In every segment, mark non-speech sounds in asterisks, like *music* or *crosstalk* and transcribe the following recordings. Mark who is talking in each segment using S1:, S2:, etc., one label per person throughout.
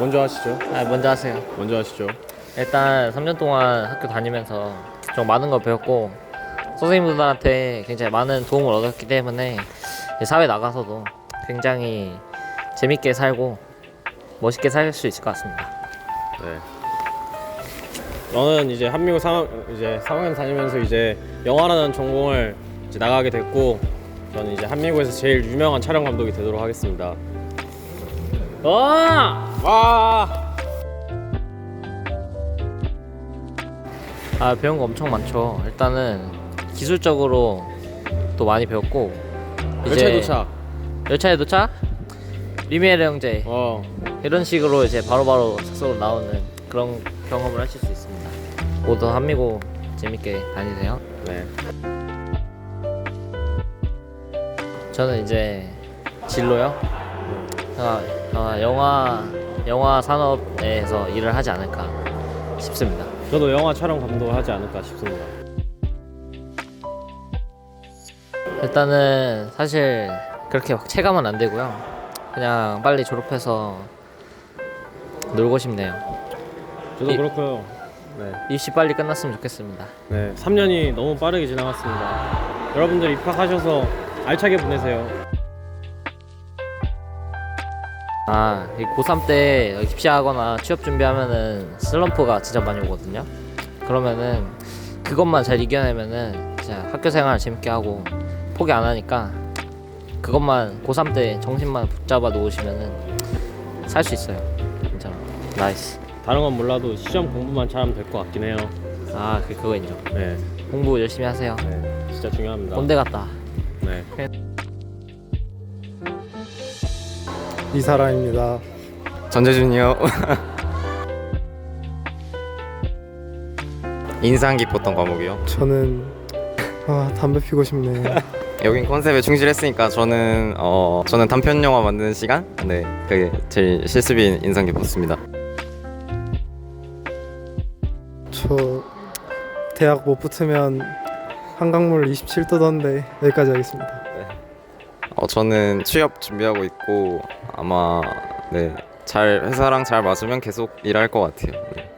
S1: 먼저 하시죠.
S2: 아, 먼저 하세요.
S1: 먼저 하시죠.
S2: 일단 3년 동안 학교 다니면서 좀 많은 걸 배웠고 선생님들한테 굉장히 많은 도움을 얻었기 때문에 사회 나가서도 굉장히 재밌게 살고 멋있게 살 수 있을 것 같습니다.
S1: 네. 저는 이제 한미국 상황 이제 3학년 다니면서 이제 영화라는 전공을 이제 나가게 됐고 저는 이제 한미국에서 제일 유명한 촬영 감독이 되도록 하겠습니다. 와! 와!
S2: 아 배운 거 엄청 많죠. 일단은 기술적으로 또 많이 배웠고
S1: 열차에 도착.
S2: 열차에 도착 리미에르 형제
S1: 어.
S2: 이런 식으로 이제 바로바로 착석으로 나오는 그런 경험을 하실 수 있습니다. 모두 한미고 재밌게 다니세요.
S1: 네.
S2: 저는 이제 진로요. 어, 어, 영화 영화 산업에서 일을 하지 않을까 싶습니다.
S1: 저도 영화 촬영 감독을 하지 않을까 싶습니다.
S2: 일단은 사실 그렇게 막 체감은 안 되고요. 그냥 빨리 졸업해서 놀고 싶네요.
S1: 저도
S2: 이-
S1: 그렇고요. 네.
S2: 입시 빨리 끝났으면 좋겠습니다.
S1: 네. 3년이 너무 빠르게 지나갔습니다. 여러분들 입학하셔서 알차게 보내세요.
S2: 아, 이 고3 때 입시하거나 취업 준비하면은 슬럼프가 진짜 많이 오거든요. 그러면은 그것만 잘 이겨내면은 진짜 학교 생활 재밌게 하고 포기 안 하니까 그것만 고3 때 정신만 붙잡아 놓으시면은 살 수 있어요. 진짜로. 나이스.
S1: 다른 건 몰라도 시험 공부만 잘하면 될 것 같긴 해요.
S2: 아, 그, 그거 인정.
S1: 네.
S2: 공부 열심히 하세요.
S1: 네. 진짜 중요합니다.
S2: 꼰대 같다.
S1: 네.
S3: 이사라입니다.
S4: 전재준이요. *laughs* 인상 깊었던 과목이요.
S3: 저는 아, 담배 피고 싶네요. *laughs*
S4: 여긴 컨셉에 충실했으니까 저는 어 저는 단편 영화 만드는 시간 네 그게 제일 실습이 인상 깊었습니다.
S3: 저 대학 못 붙으면 한강물 27도던데 여기까지 하겠습니다.
S4: 어 저는 취업 준비하고 있고 아마 네 잘 회사랑 잘 맞으면 계속 일할 것 같아요. 네.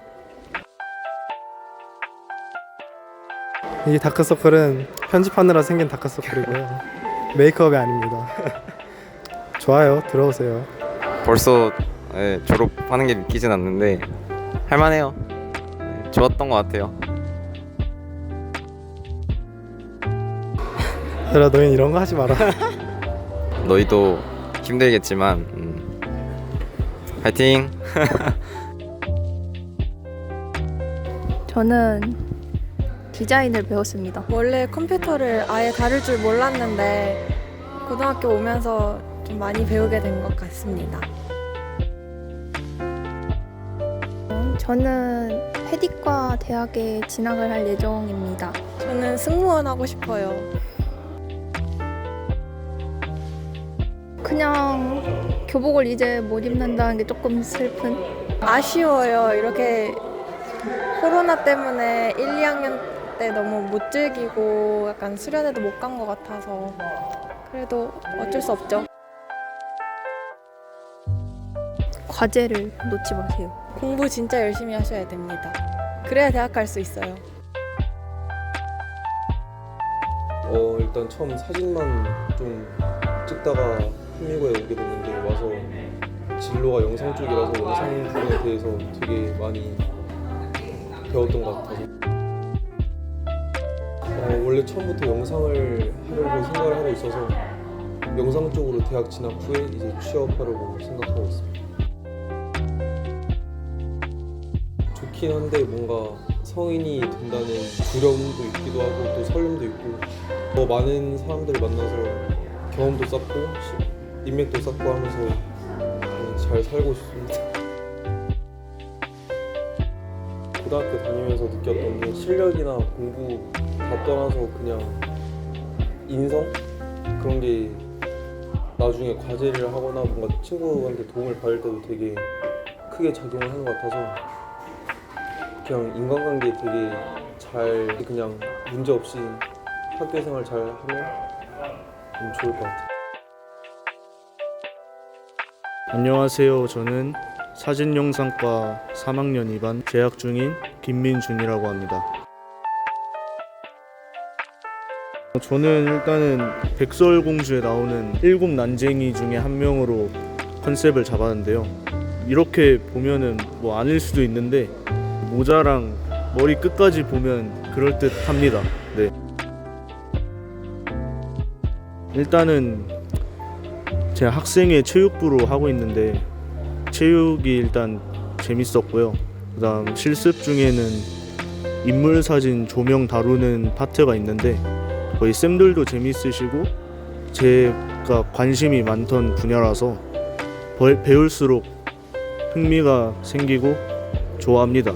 S3: 이 다크서클은 편집하느라 생긴 다크서클이고요. 메이크업이 아닙니다. *laughs* 좋아요. 들어오세요.
S4: 벌써 네, 졸업하는 게 믿기진 않는데 할만해요. 네, 좋았던 것 같아요.
S3: 얘들아 너희 이런 거 하지 마라. *laughs*
S4: 너희도 힘들겠지만 음, 파이팅. *laughs*
S5: 저는 디자인을 배웠습니다.
S6: 원래 컴퓨터를 아예 다룰 줄 몰랐는데 고등학교 오면서 좀 많이 배우게 된 것 같습니다.
S5: 저는 패디과 대학에 진학을 할 예정입니다.
S6: 저는 승무원 하고 싶어요.
S5: 그냥 교복을 이제 못 입는다는 게 조금 슬픈.
S6: 아쉬워요. 이렇게 코로나 때문에 1, 2학년 때 너무 못 즐기고 약간 수련회도 못 간 것 같아서 그래도 어쩔 수 없죠.
S5: 과제를 놓지 마세요.
S6: 공부 진짜 열심히 하셔야 됩니다. 그래야 대학 갈 수 있어요.
S7: 어 일단 처음 사진만 좀 찍다가 한미고에 오게 됐는데 와서 진로가 영상 쪽이라서 영상 부분에 대해서 되게 많이 배웠던 것 같아서 어, 원래 처음부터 영상을 하려고 생각을 하고 있어서 영상 쪽으로 대학 진학 후에 이제 취업하려고 생각하고 있습니다. 좋긴 한데 뭔가 성인이 된다는 두려움도 있기도 하고 또 설렘도 있고 더 많은 사람들을 만나서 경험도 쌓고 시- 인맥도 쌓고 하면서 네, 잘 살고 싶습니다. 고등학교 다니면서 느꼈던 게 실력이나 공부 다 떠나서 그냥 인성 그런 게 나중에 과제를 하거나 뭔가 친구한테 도움을 받을 때도 되게 크게 작용을 하는 것 같아서 그냥 인간관계 되게 잘 그냥 문제 없이 학교 생활 잘 하면 좀 좋을 것 같아요.
S8: 안녕하세요. 저는 사진영상과 3학년 2반 재학 중인 김민준이라고 합니다. 저는 일단은 백설공주에 나오는 일곱 난쟁이 중에 한 명으로 컨셉을 잡았는데요. 이렇게 보면은 뭐 아닐 수도 있는데 모자랑 머리 끝까지 보면 그럴 듯합니다. 네. 일단은 제가 학생회 체육부로 하고 있는데 체육이 일단 재밌었고요. 그다음 실습 중에는 인물 사진 조명 다루는 파트가 있는데 거의 쌤들도 재밌으시고 제가 관심이 많던 분야라서 벌- 배울수록 흥미가 생기고 좋아합니다.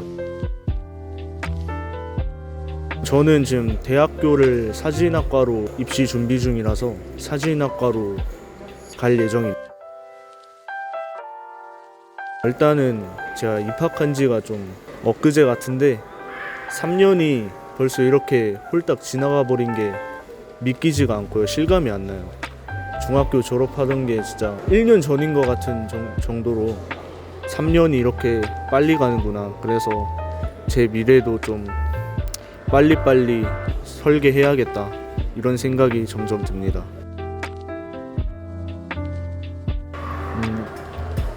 S8: 저는 지금 대학교를 사진학과로 입시 준비 중이라서 사진학과로 갈 예정입니다. 일단은 제가 입학한 지가 좀 엊그제 같은데 3년이 벌써 이렇게 홀딱 지나가 버린 게 믿기지가 않고요. 실감이 안 나요. 중학교 졸업하던 게 진짜 1년 전인 것 같은 정, 정도로 3년이 이렇게 빨리 가는구나. 그래서 제 미래도 좀 빨리빨리 설계해야겠다. 이런 생각이 점점 듭니다.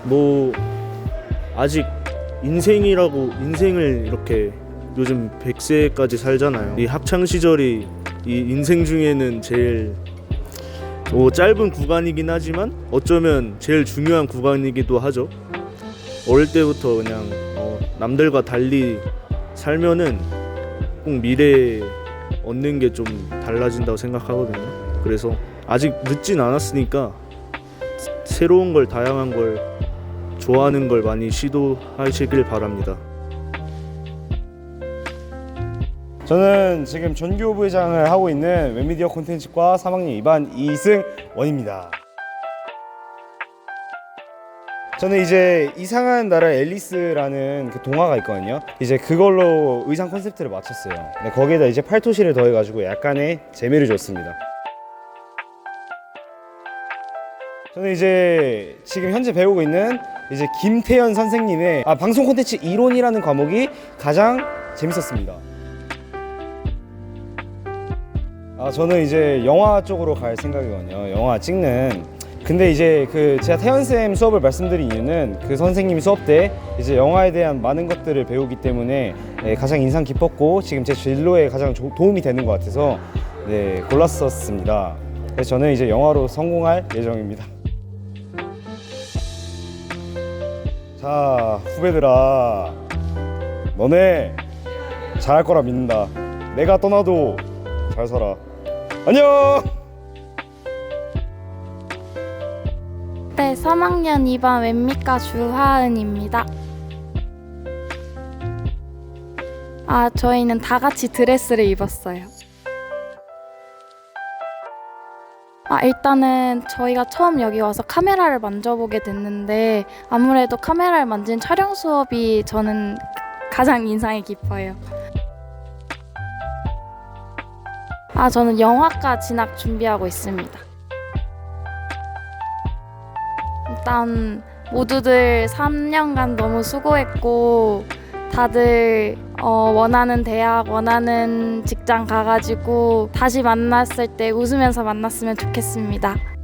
S8: 뭐 아직 인생이라고 인생을 이렇게 요즘 100세까지 살잖아요. 이 학창 시절이 이 인생 중에는 제일 뭐 짧은 구간이긴 하지만 어쩌면 제일 중요한 구간이기도 하죠. 어릴 때부터 그냥 어, 남들과 달리 살면은 꼭 미래에 얻는 게 좀 달라진다고 생각하거든요. 그래서 아직 늦진 않았으니까 새로운 걸 다양한 걸 좋아하는 걸 많이 시도하시길 바랍니다.
S9: 저는 지금 전교 부회장을 하고 있는 웹미디어 콘텐츠과 3학년 2반 이승원입니다. 저는 이제 이상한 나라 앨리스라는 그 동화가 있거든요. 이제 그걸로 의상 컨셉트를 맞췄어요. 근데 거기에다 이제 팔토시를 더해가지고 약간의 재미를 줬습니다. 저는 이제 지금 현재 배우고 있는 이제 김태현 선생님의 아, 방송 콘텐츠 이론이라는 과목이 가장 재밌었습니다. 아 저는 이제 영화 쪽으로 갈 생각이거든요. 영화 찍는. 근데 이제 그 제가 태연 쌤 수업을 말씀드린 이유는 그 선생님 수업 때 이제 영화에 대한 많은 것들을 배우기 때문에 예, 가장 인상 깊었고 지금 제 진로에 가장 조- 도움이 되는 것 같아서 네 골랐었습니다. 그래서 저는 이제 영화로 성공할 예정입니다. 자 후배들아, 너네 잘할 거라 믿는다. 내가 떠나도 잘 살아. 안녕.
S5: 네, 3학년 2반 웹미과 주하은입니다. 아, 저희는 다 같이 드레스를 입었어요. 아, 일단은 저희가 처음 여기 와서 카메라를 만져보게 됐는데 아무래도 카메라를 만진 촬영 수업이 저는 가장 인상이 깊어요. 아, 저는 영화과 진학 준비하고 있습니다. 일단 모두들 3년간 너무 수고했고 다들 어, 원하는 대학, 원하는 직 장 가가지고 다시 만났을 때 웃으면서 만났으면 좋겠습니다.